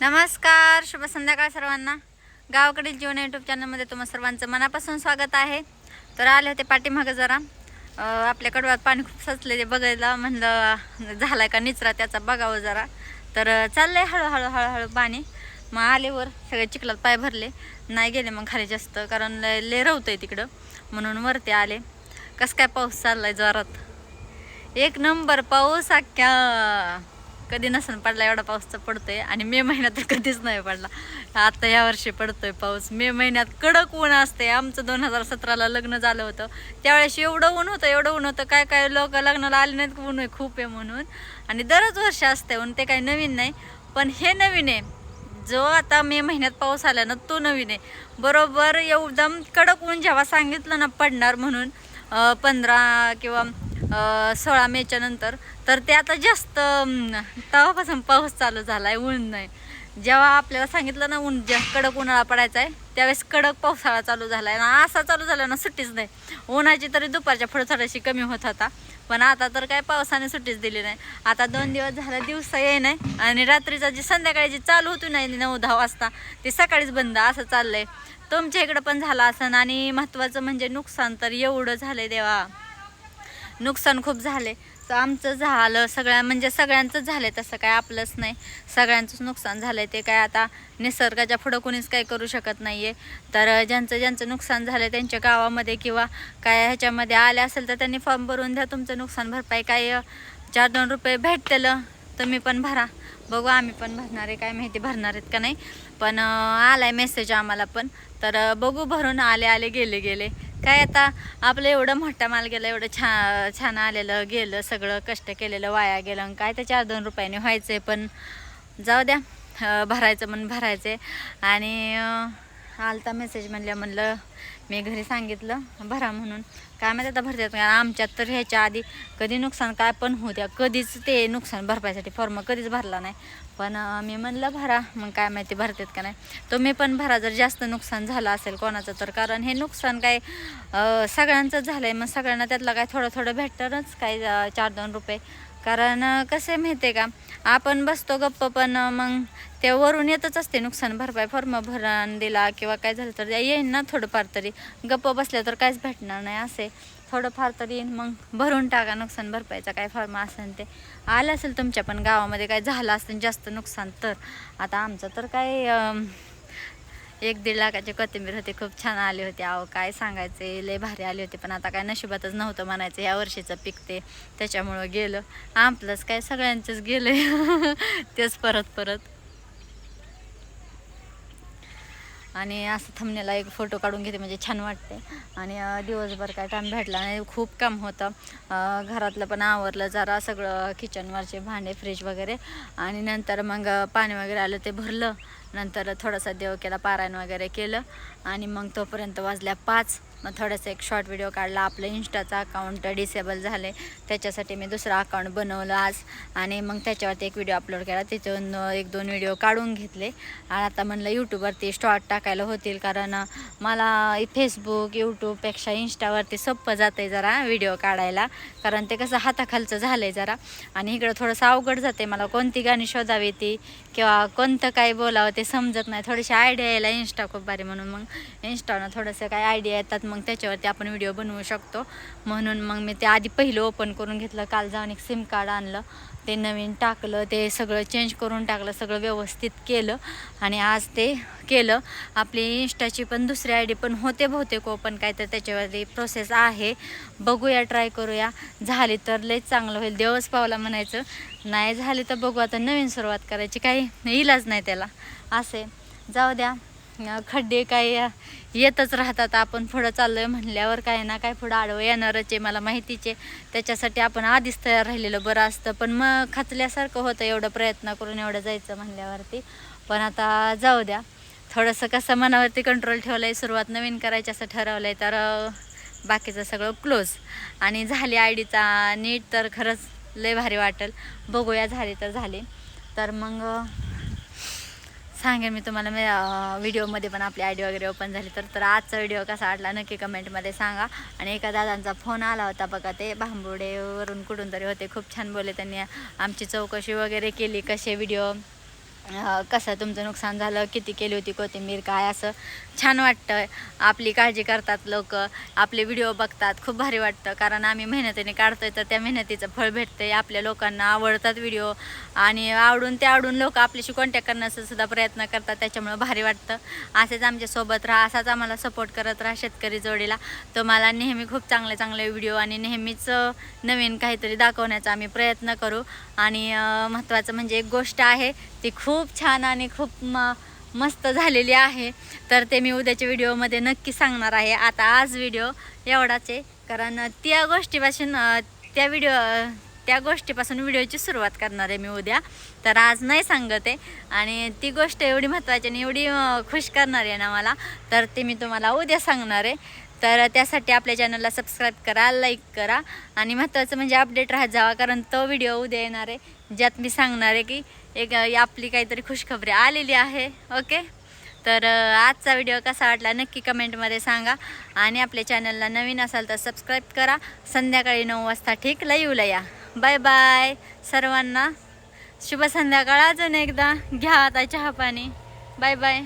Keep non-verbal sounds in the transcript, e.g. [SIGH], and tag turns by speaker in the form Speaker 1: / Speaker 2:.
Speaker 1: नमस्कार शुभ संध्याकाळ सर्वांना. गावाकडील जीवन यूट्यूब चॅनलमध्ये तुम्हा सर्वांचं मनापासून स्वागत आहे. तर आले होते पाठीमागं जरा. आपल्या कडवात पाणी खूप सचले ते बघायला म्हणलं झाला का निचरा त्याचा बघावं जरा. तर चाललंय हळूहळू हळूहळू पाणी. मग आलेवर सगळे चिखलात पाय भरले. नाही गेले मग खाली जास्त कारण लय लय रवतंय तिकडं. म्हणून वरती आले. कसं काय पाऊस चाललाय जोरात? एक नंबर पाऊस अख्ख्या. कधी नसन पडला एवढा पाऊस तर पडतोय. आणि मे महिन्यात तर कधीच नाही पडला. आता या वर्षी पडतोय पाऊस. मे महिन्यात कडक ऊन असते आमचं दोन हजार सतराला लग्न झालं होतं. त्यावेळेस एवढं ऊन होतं एवढं ऊन होतं. काय काय लोक लग्नाला आले नाहीत ऊन आहे खूप आहे म्हणून. आणि दरच वर्ष असते ऊन ते काही नवीन नाही. पण हे नवीन आहे. जो आता मे महिन्यात पाऊस आला ना तो नवीन आहे. बरोबर एकदम कडक ऊन जेव्हा सांगितलं ना पडणार म्हणून पंधरा किंवा सोळा मेच्या नंतर. तर ते आता जास्त तेव्हापासून पाऊस चालू झाला आहे ऊन नाही. जेव्हा आपल्याला सांगितलं ना ऊन जे कडक उन्हाळा पडायचा आहे त्यावेळेस कडक पावसाळा चालू झाला आहे ना असा चालू झाला ना सुट्टीच नाही. उन्हाची तरी दुपारच्या पुढं थोडीशी कमी होत होता पण आता तर काय पावसाने सुट्टीच दिली नाही. आता दोन दिवस झाला दिवसा ये नाही आणि रात्रीचा जी संध्याकाळी जी चालू होती नाही नऊ दहा वाजता ती सकाळीच बंद. असं चाललंय. तुमच्या इकडं पण झालं असं आणि महत्त्वाचं म्हणजे नुकसान तर एवढं झालंय देवा. नुकसान खूप झाले. तर आमचं झालं सगळ्या म्हणजे सगळ्यांचंच झालंय तसं काय आपलंच नाही. सगळ्यांचंच नुकसान झालंय ते काय आता निसर्गाच्या पुढं कोणीच काही करू शकत नाही आहे तर ज्यांचं ज्यांचं नुकसान झालंय त्यांच्या गावामध्ये किंवा काय ह्याच्यामध्ये आले असेल तर त्यांनी फॉर्म भरून द्या तुमचं नुकसान भरपाई काय चार दोन रुपये भेटतील तुम्ही पण भरा. बघू आम्ही पण भरणार आहे काय माहिती भरणार आहेत का नाही. पण आला आहे मेसेज आम्हाला पण. तर बघू भरून आले आले गेले गेले. काय आता आपलं एवढं मोठा माल गेला एवढं छान छान आलेलं गेलं सगळं कष्ट केलेलं वाया गेलं आणि काय ते चार दोन रुपयाने आहे पण जाऊ द्या भरायचं म्हणून भरायचे आणि आलता मेसेज म्हणल्या म्हणलं मी घरी सांगितलं भरा म्हणून. काय माहिती आता भरतात का? आमच्यात तर ह्याच्या आधी कधी नुकसान काय पण होत्या कधीच ते नुकसान भरपायसाठी फॉर्म कधीच भरला नाही. पण मी म्हणलं भरा. मग काय माहिती भरतात का नाही. तुम्ही पण भरा जर जास्त नुकसान झालं असेल कोणाचं तर. कारण हे नुकसान काय सगळ्यांचंच झालं आहे मग सगळ्यांना त्यातलं काय थोडं थोडं भेटणारच काय चार दोन रुपये. कारण कसं आहे माहिती आहे का? आपण बसतो गप्प पण मग ते वरून येतच असते नुकसान भरपाई. फॉर्म भरण दिला किंवा काय झालं तर येईन ना थोडंफार तरी. गप्प बसल्या तर काहीच भेटणार नाही असे. थोडंफार तरी येईन मग भरून टाका नुकसान भरपाईचा काय फॉर्म असेल ते. आलं असेल तुमच्या पण गावामध्ये काय झालं असेल जास्त नुकसान तर. आता आमचं तर काय एक दीड लाखाची कोथिंबीर होते खूप छान आली होती. अहो काय सांगायचे लय भारी आले होते पण आता काय नशिबातच नव्हतं म्हणायचं ह्या वर्षीचं पीक ते. त्याच्यामुळं गेलं. आपलंच काय सगळ्यांचंच गेलं [LAUGHS] तेच परत परत. आणि असं थांबण्याला एक फोटो काढून घेते म्हणजे छान वाटते. आणि दिवसभर काय टाईम भेटला नाही खूप काम होतं. घरातलं पण आवरलं जरा सगळं किचनवरचे भांडे फ्रीज वगैरे. आणि नंतर मग पाणी वगैरे आलं ते भरलं. नंतर थोडासा देव केला पारायण वगैरे केलं. आणि मग तोपर्यंत वाजल्या पाच. मग थोडंसं एक शॉर्ट व्हिडिओ काढला. आपलं इंस्टाचं अकाउंट डिसेबल झाले त्याच्यासाठी मी दुसरं अकाउंट बनवलं आज. आणि मग त्याच्यावरती एक व्हिडिओ अपलोड केला. तिथून एक दोन व्हिडिओ काढून घेतले. आणि आता म्हणलं यूट्यूबवरती स्टॉट टाकायला होतील. कारण मला फेसबुक यूट्यूबपेक्षा इंस्टावरती सोपं आहे जरा व्हिडिओ काढायला. कारण ते कसं हाताखालचं झालं आहे जरा. आणि इकडं थोडंसं अवघड जाते मला कोणती गाणी शोधावी ती? किंवा कोणतं काय बोलावं ते समजत नाही. थोडीशी आयडिया यायला इंस्टा खूप भारी म्हणून. मग इंस्टानं थोडंसं काय आयडिया येतात मग त्याच्यावरती आपण व्हिडिओ बनवू शकतो. म्हणून मग मी ते आधी पहिलं ओपन करून घेतलं. काल जाऊन एक सिम कार्ड आणलं. ते नवीन टाकलं. ते सगळं चेंज करून टाकलं. सगळं व्यवस्थित केलं. आणि आज ते केलं. आपली इंस्टाची पण दुसरी आय डी पण होते बहुतेक ओपन काय तर त्याच्यावरती प्रोसेस आहे. बघूया ट्राय करूया. झाली तर लयच चांगलं होईल. देवच पावला म्हणायचं. नाही झाली तर बघू आता नवीन सुरुवात करायची. काही इलाज नाही त्याला. असे जाऊ द्या. खड्डे काय येतच राहतात. आपण पुढं चाललोय म्हणल्यावर काय ना काय पुढं आडवं येणारच आहे मला माहितीचे त्याच्यासाठी आपण आधीच तयार राहिलेलं बरं असतं. पण मग खचल्यासारखं होतं एवढं प्रयत्न करून एवढं जायचं म्हणल्यावरती. पण आता जाऊ द्या. थोडंसं कसं मनावरती कंट्रोल ठेवलं आहे सुरुवात नवीन करायची असं ठरवलं आहे तर बाकीचं सगळं क्लोज आणि झाली आय डीचा नीट तर खरंच लय भारी वाटेल. बघूया झाली तर झाली. तर मग सांगेन मी तुम्हाला मी व्हिडिओमध्ये पण आपली आय डी वगैरे ओपन झाली. तर तर आजचा व्हिडिओ कसा वाटला नक्की कमेंटमध्ये सांगा. आणि एका दादांचा फोन आला होता बघा ते भांबुडेवरून कुठून तरी होते. खूप छान बोलले त्यांनी. आमची चौकशी वगैरे केली कसे व्हिडिओ कसं तुमचं नुकसान झालं? किती केली होती कोथिंबीर? काय? असं छान वाटतं आपली काळजी करतात लोक. आपले व्हिडिओ बघतात. खूप भारी वाटतं. कारण आम्ही मेहनतीने काढतोय तर त्या मेहनतीचं फळ भेटतं आहे आपल्या लोकांना आवडतात व्हिडिओ आणि आवडून ते आवडून लोक आपल्याशी कॉन्टॅक्ट करण्याचा सुद्धा प्रयत्न करतात. त्याच्यामुळं भारी वाटतं. असेच आमच्यासोबत राहा. असाच आम्हाला सपोर्ट करत राहा शेतकरी जोडीला. तुम्हाला नेहमी खूप चांगले चांगले व्हिडिओ आणि नेहमीच नवीन काहीतरी दाखवण्याचा आम्ही प्रयत्न करू. आणि महत्त्वाचं म्हणजे एक गोष्ट आहे ती खूप छान आणि खूप म मस्त झालेली आहे. तर ते मी उद्याच्या व्हिडिओमध्ये नक्की सांगणार आहे. आता आज व्हिडिओ एवढाच आहे. कारण त्या गोष्टीपासून त्या व्हिडिओ त्या गोष्टीपासून व्हिडिओची सुरुवात करणार आहे मी उद्या. तर आज नाही सांगत आहे. आणि ती गोष्ट एवढी महत्त्वाची आणि एवढी खुश करणार आहे ना मला तर ते मी तुम्हाला उद्या सांगणार आहे. तर त्यासाठी आपल्या चॅनलला सबस्क्राईब करा लाईक करा. आणि महत्त्वाचं म्हणजे अपडेट राहत जावा कारण तो व्हिडिओ उद्या येणार आहे. ज्यात मी सांगणार आहे की एक आपली काहीतरी खुशखबरी आलेली आहे. ओके तर आजचा व्हिडिओ कसा वाटला नक्की कमेंटमध्ये सांगा. आणि आपल्या चॅनलला नवीन असाल तर सबस्क्राईब करा. संध्याकाळी नऊ वाजता ठीक लाईव्हला या. बाय बाय सर्वांना शुभ संध्याकाळ अजून एकदा. घ्या आता चहा पाणी. Bye bye